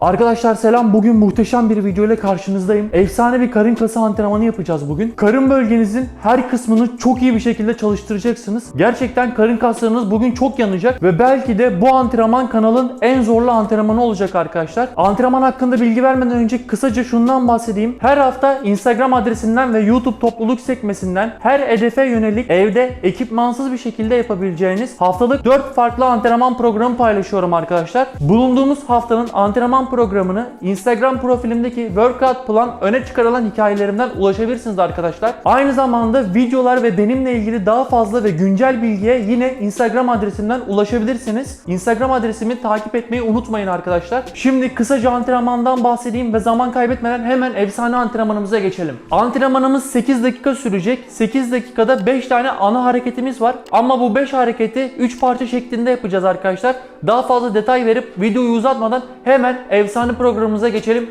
Arkadaşlar selam. Bugün muhteşem bir video ile karşınızdayım. Efsane bir karın kası antrenmanı yapacağız bugün. Karın bölgenizin her kısmını çok iyi bir şekilde çalıştıracaksınız. Gerçekten karın kaslarınız bugün çok yanacak ve belki de bu antrenman kanalın en zorlu antrenmanı olacak arkadaşlar. Antrenman hakkında bilgi vermeden önce kısaca şundan bahsedeyim. Her hafta Instagram adresinden ve YouTube topluluk sekmesinden her hedefe yönelik evde ekipmansız bir şekilde yapabileceğiniz haftalık 4 farklı antrenman programı paylaşıyorum arkadaşlar. Bulunduğumuz haftanın antrenman programını Instagram profilimdeki workout plan öne çıkarılan hikayelerimden ulaşabilirsiniz arkadaşlar. Aynı zamanda videolar ve benimle ilgili daha fazla ve güncel bilgiye yine Instagram adresimden ulaşabilirsiniz. Instagram adresimi takip etmeyi unutmayın arkadaşlar. Şimdi kısaca antrenmandan bahsedeyim ve zaman kaybetmeden hemen efsane antrenmanımıza geçelim. Antrenmanımız 8 dakika sürecek. 8 dakikada 5 tane ana hareketimiz var. Ama bu 5 hareketi 3 parça şeklinde yapacağız arkadaşlar. Daha fazla detay verip videoyu uzatmadan hemen efsane programımıza geçelim.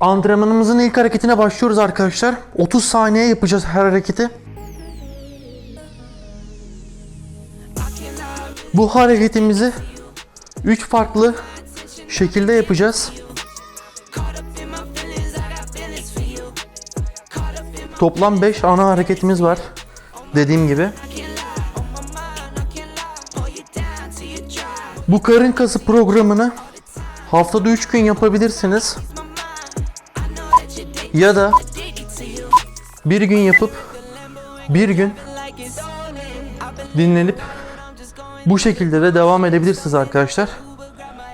Antrenmanımızın ilk hareketine başlıyoruz arkadaşlar. 30 saniye yapacağız her hareketi. Bu hareketimizi 3 farklı şekilde yapacağız. Toplam 5 ana hareketimiz var. Dediğim gibi. Bu karın kası programını haftada 3 gün yapabilirsiniz. Ya da bir gün yapıp bir gün dinlenip bu şekilde de devam edebilirsiniz arkadaşlar.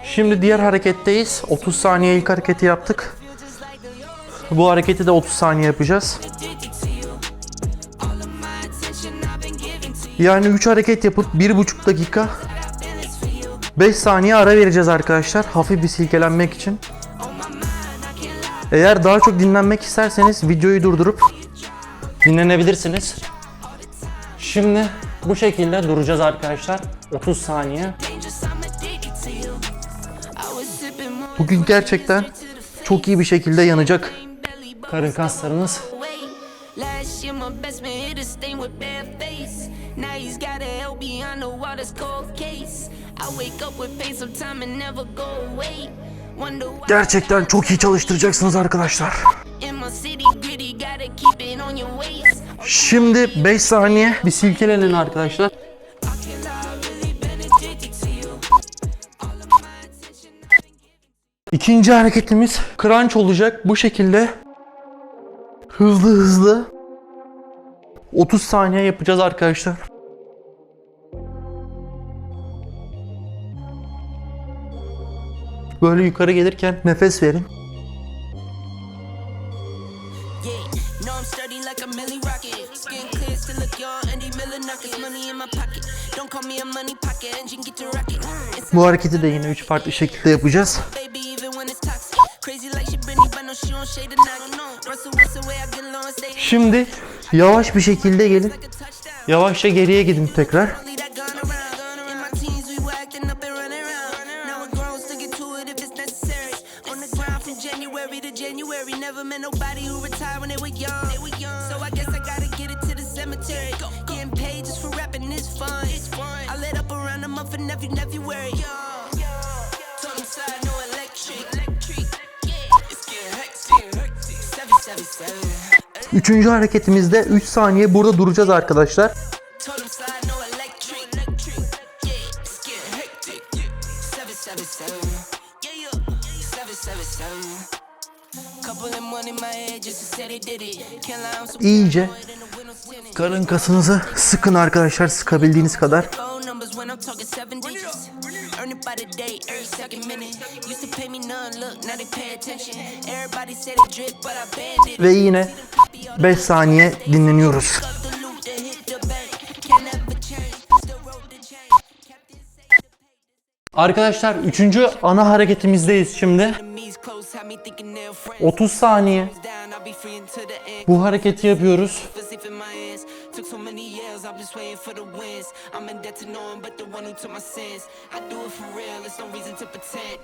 Şimdi diğer hareketteyiz. 30 saniye ilk hareketi yaptık. Bu hareketi de 30 saniye yapacağız. Yani 3 hareket yapıp 1,5 dakika 5 saniye ara vereceğiz arkadaşlar. Hafif bir silkelenmek için. Eğer daha çok dinlenmek isterseniz videoyu durdurup dinlenebilirsiniz. Şimdi bu şekilde duracağız arkadaşlar. 30 saniye. Bugün gerçekten çok iyi bir şekilde yanacak karın kaslarınız. Now he's got a LB underwater's cold case. I up with pain sometime and never go away. Wonder why Gerçekten çok iyi çalıştıracaksınız arkadaşlar. in my city gritty gotta keep it on your waist. Şimdi 5 saniye bir silkelenin arkadaşlar. İkinci hareketimiz crunch olacak. Bu şekilde hızlı hızlı 30 saniye yapacağız arkadaşlar. Engine get to rocket. It's Bu hareketi de yine 3 farklı şekilde yapacağız. Şimdi yavaş bir şekilde gelin. Yavaşça geriye gidin tekrar. January to January. Never met nobody who retired when they were young. They were young. So I guess I gotta get it to the cemetery. Getting paid just for rapping is fun. It's fun. I lit up around a month and every February. Told him side, no electric. Electric. Yeah. It's getting hectic. Seven, seven, seven. Üçüncü hareketimizde 3 saniye burada duracağız arkadaşlar. Said it drip, but I banned it. Ve yine 5 saniye dinleniyoruz. Arkadaşlar 3. ana hareketimizdeyiz şimdi. Enemies close, had me thinking they're friends. 30 saniye bu hareketi yapıyoruz.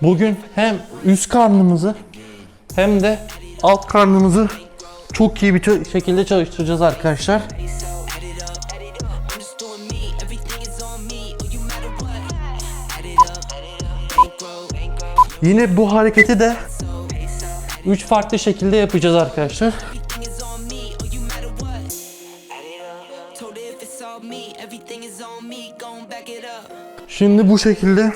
Bugün hem üst karnımızı hem de alt karnımızı çok iyi bir şekilde çalıştıracağız arkadaşlar. Yine bu hareketi de 3 farklı şekilde yapacağız arkadaşlar. Şimdi bu şekilde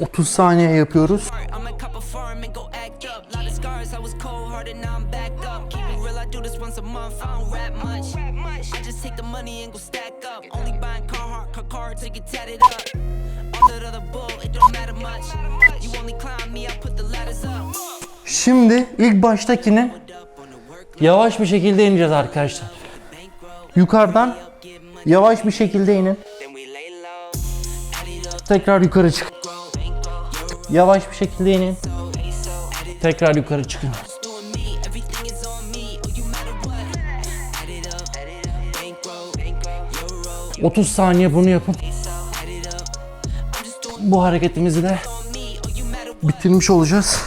30 saniye yapıyoruz. I her car till you tatted up. All that other bull, it don't matter much. You only climb me, I put the ladders up. Şimdi ilk baştakini yavaş bir şekilde ineceğiz arkadaşlar. Yukarıdan yavaş bir şekilde inin. Tekrar yukarı çık. Yavaş bir şekilde inin. Tekrar yukarı çıkın. 30 saniye bunu yapıp bu hareketimizi de bitirmiş olacağız.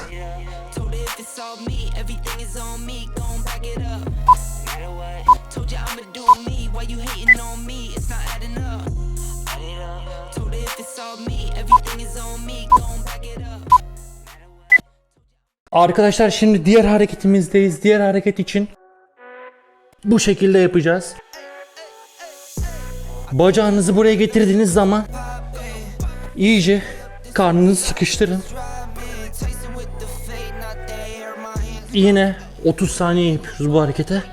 Arkadaşlar şimdi diğer hareketimizdeyiz. Diğer hareket için bu şekilde yapacağız. Bacağınızı buraya getirdiğiniz zaman iyice karnınızı sıkıştırın. Yine 30 saniye yapıyoruz bu harekete.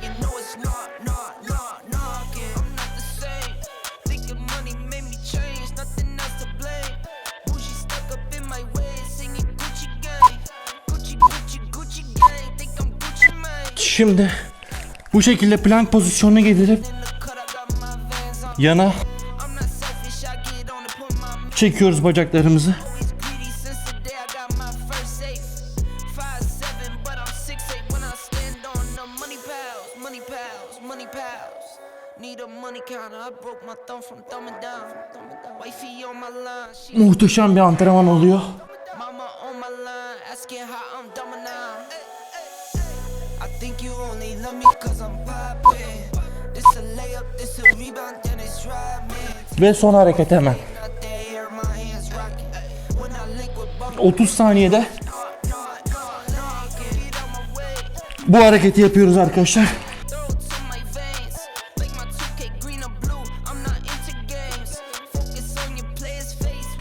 Şimdi bu şekilde plank pozisyonuna gelip yana çekiyoruz bacaklarımızı. Muhteşem bir antrenman oluyor. I think you only love me cause I'm poppin' Ve son hareket hemen. 30 saniyede bu hareketi yapıyoruz arkadaşlar.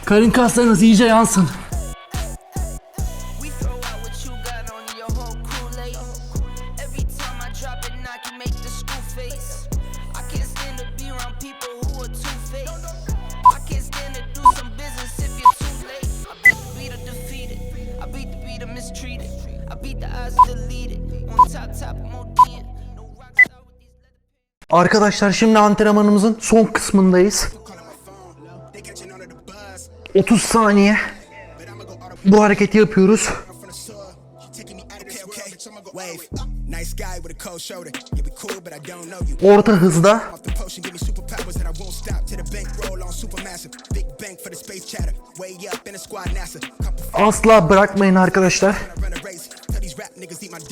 Karın kaslarınız iyice yansın. Arkadaşlar şimdi antrenmanımızın son kısmındayız. 30 saniye bu hareketi yapıyoruz. Orta hızda Asla bırakmayın arkadaşlar.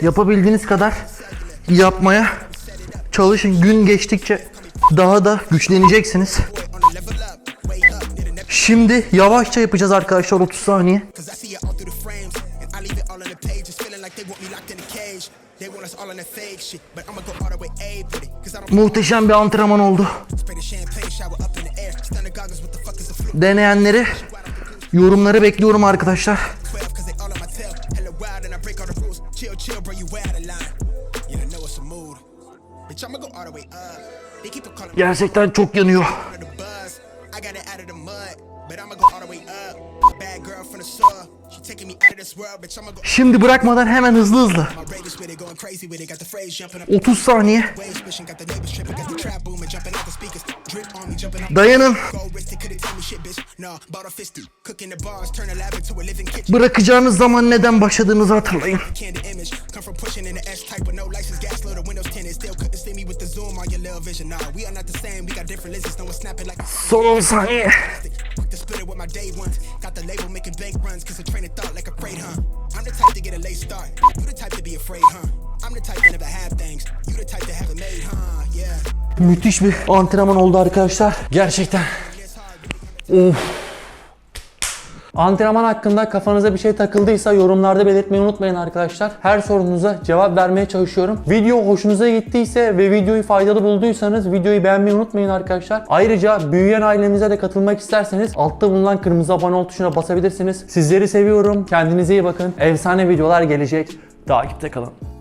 Yapabildiğiniz kadar yapmaya çalışın. Gün geçtikçe daha da güçleneceksiniz. Şimdi yavaşça yapacağız arkadaşlar 30 saniye. Muhteşem bir antrenman oldu. Deneyenleri yorumları bekliyorum arkadaşlar. Gerçekten çok yanıyor. Şimdi bırakmadan hemen hızlı hızlı. 30 saniye. Dayanın. Bırakacağınız zaman neden başladığınızı hatırlayın. Son 10 saniye. Müthiş bir antrenman oldu arkadaşlar. Gerçekten Of. Antrenman hakkında kafanıza bir şey takıldıysa yorumlarda belirtmeyi unutmayın arkadaşlar. Her sorunuza cevap vermeye çalışıyorum. Video hoşunuza gittiyse ve videoyu faydalı bulduysanız videoyu beğenmeyi unutmayın arkadaşlar. Ayrıca büyüyen ailemize de katılmak isterseniz altta bulunan kırmızı abone ol tuşuna basabilirsiniz. Sizleri seviyorum. Kendinize iyi bakın. Efsane videolar gelecek. Takipte kalın.